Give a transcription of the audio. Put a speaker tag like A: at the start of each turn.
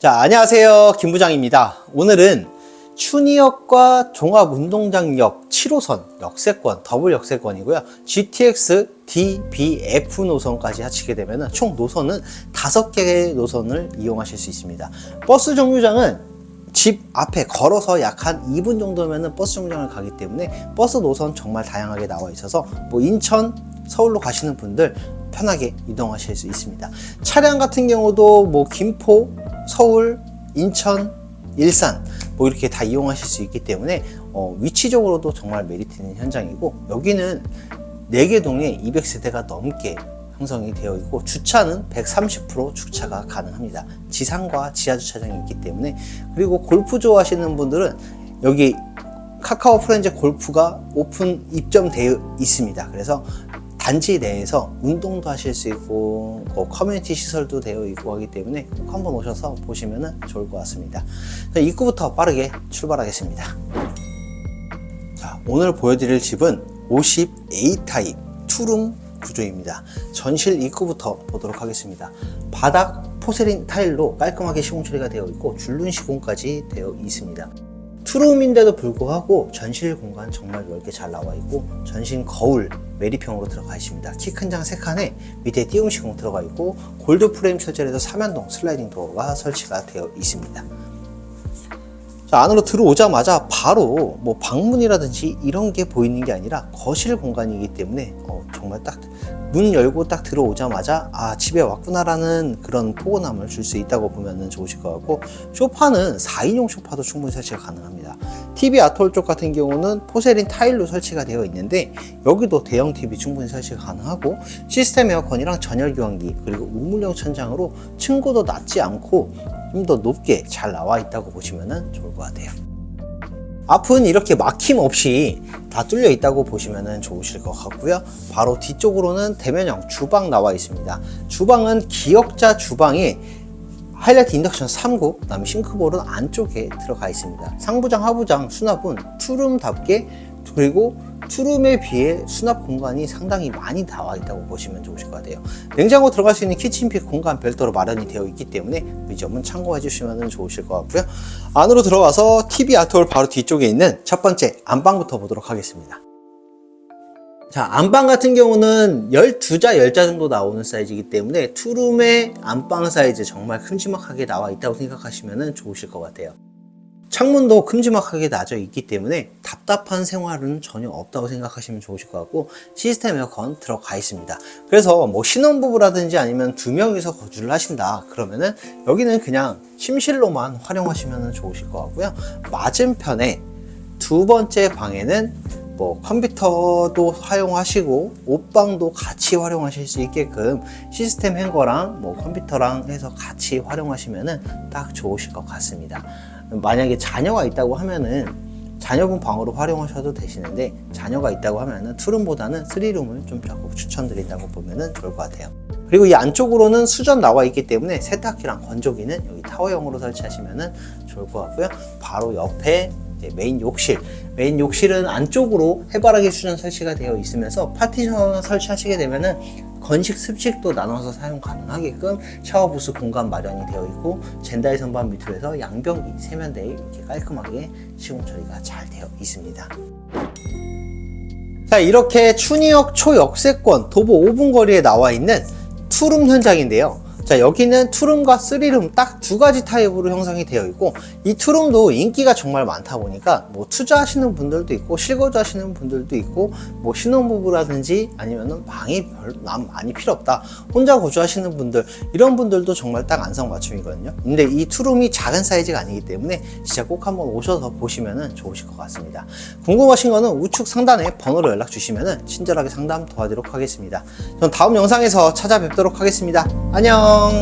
A: 자, 안녕하세요. 김부장입니다. 오늘은 추니역과 종합운동장역 7호선 역세권, 더블 역세권이고요. GTX DBF 노선까지 합치게 되면 총 노선은 5개의 노선을 이용하실 수 있습니다. 버스 정류장은 집 앞에 걸어서 약 한 2분 정도면 버스 정류장을 가기 때문에 버스 노선 정말 다양하게 나와 있어서 뭐 인천, 서울로 가시는 분들 편하게 이동하실 수 있습니다. 차량 같은 경우도 뭐 김포, 서울, 인천, 일산 뭐 이렇게 다 이용하실 수 있기 때문에 어, 위치적으로도 정말 메리트 있는 현장이고 여기는 4개 동에 200세대가 넘게 형성이 되어 있고 주차는 130% 주차가 가능합니다. 지상과 지하 주차장이 있기 때문에 그리고 골프 좋아하시는 분들은 여기 카카오 프렌즈 골프가 오픈 입점되어 있습니다. 그래서 단지 내에서 운동도 하실 수 있고 뭐 커뮤니티 시설도 되어 있고 하기 때문에 꼭 한번 오셔서 보시면 좋을 것 같습니다. 자, 입구부터 빠르게 출발하겠습니다. 자, 오늘 보여드릴 집은 50A 타입 투룸 구조입니다. 전실 입구부터 보도록 하겠습니다. 바닥 포세린 타일로 깔끔하게 시공 처리가 되어 있고 줄눈 시공까지 되어 있습니다. 투룸인데도 불구하고 전실 공간 정말 넓게 잘 나와 있고 전신 거울 매립형으로 들어가 있습니다. 키 큰 장 3칸에 밑에 띄움 시공 들어가 있고 골드 프레임 설치해서 3연동 슬라이딩 도어가 설치가 되어 있습니다. 자, 안으로 들어오자마자 바로 뭐 방문이라든지 이런 게 보이는 게 아니라 거실 공간이기 때문에 어, 정말 딱 문 열고 딱 들어오자마자 아 집에 왔구나라는 그런 포근함을 줄 수 있다고 보면 좋으실 것 같고 소파는 4인용 소파도 충분히 설치가 가능합니다. TV 아톨 쪽 같은 경우는 포세린 타일로 설치가 되어 있는데 여기도 대형 TV 충분히 설치가 가능하고 시스템 에어컨이랑 전열 교환기 그리고 우물형 천장으로 층고도 낮지 않고 좀 더 높게 잘 나와 있다고 보시면 좋을 것 같아요. 앞은 이렇게 막힘 없이 다 뚫려 있다고 보시면 좋으실 것 같고요. 바로 뒤쪽으로는 대면형 주방 나와 있습니다. 주방은 기역자 주방에 하이라이트 인덕션 3구, 그다음에 싱크볼은 안쪽에 들어가 있습니다. 상부장, 하부장 수납은 투룸답게 그리고 투룸에 비해 수납 공간이 상당히 많이 나와 있다고 보시면 좋으실 것 같아요. 냉장고 들어갈 수 있는 키친픽 공간 별도로 마련이 되어 있기 때문에 이 점은 참고해 주시면 좋으실 것 같고요. 안으로 들어가서 TV 아트홀 바로 뒤쪽에 있는 첫 번째 안방부터 보도록 하겠습니다. 자, 안방 같은 경우는 12자, 10자 정도 나오는 사이즈이기 때문에 투룸의 안방 사이즈 정말 큼지막하게 나와 있다고 생각하시면 좋으실 것 같아요. 창문도 큼지막하게 나져 있기 때문에 답답한 생활은 전혀 없다고 생각하시면 좋으실 것 같고 시스템 에어컨 들어가 있습니다. 그래서 뭐 신혼부부라든지 아니면 두 명이서 거주를 하신다 그러면은 여기는 그냥 침실로만 활용하시면 좋으실 것 같고요. 맞은편에 두 번째 방에는 뭐 컴퓨터도 사용하시고 옷방도 같이 활용하실 수 있게끔 시스템 행거랑 뭐 컴퓨터랑 해서 같이 활용하시면은 딱 좋으실 것 같습니다. 만약에 자녀가 있다고 하면은 자녀분 방으로 활용하셔도 되시는데 자녀가 있다고 하면은 투룸보다는 쓰리룸을 좀 적극 추천드린다고 보면은 좋을 것 같아요. 그리고 이 안쪽으로는 수전 나와 있기 때문에 세탁기랑 건조기는 여기 타워형으로 설치하시면은 좋을 것 같고요. 바로 옆에 메인 욕실. 메인 욕실은 안쪽으로 해바라기 수전 설치가 되어 있으면서 파티션을 설치하시게 되면은 건식 습식도 나눠서 사용 가능하게끔 샤워 부스 공간 마련이 되어 있고 젠다이 선반 밑으로 해서 양변기 세면대에 이렇게 깔끔하게 시공 처리가 잘 되어 있습니다. 자 이렇게 추니역 초역세권 도보 5분 거리에 나와 있는 투룸 현장인데요. 자 여기는 투룸과 쓰리룸 딱 두 가지 타입으로 형성이 되어 있고 이 투룸도 인기가 정말 많다 보니까 뭐 투자하시는 분들도 있고 실거주 하시는 분들도 있고 뭐 신혼부부라든지 아니면은 방이 별난 많이 필요 없다 혼자 거주하시는 분들 이런 분들도 정말 딱 안성맞춤이거든요. 근데 이 투룸이 작은 사이즈가 아니기 때문에 진짜 꼭 한번 오셔서 보시면 좋으실 것 같습니다. 궁금하신 거는 우측 상단에 번호로 연락 주시면 친절하게 상담 도와드리도록 하겠습니다. 전 다음 영상에서 찾아뵙도록 하겠습니다. 안녕 อง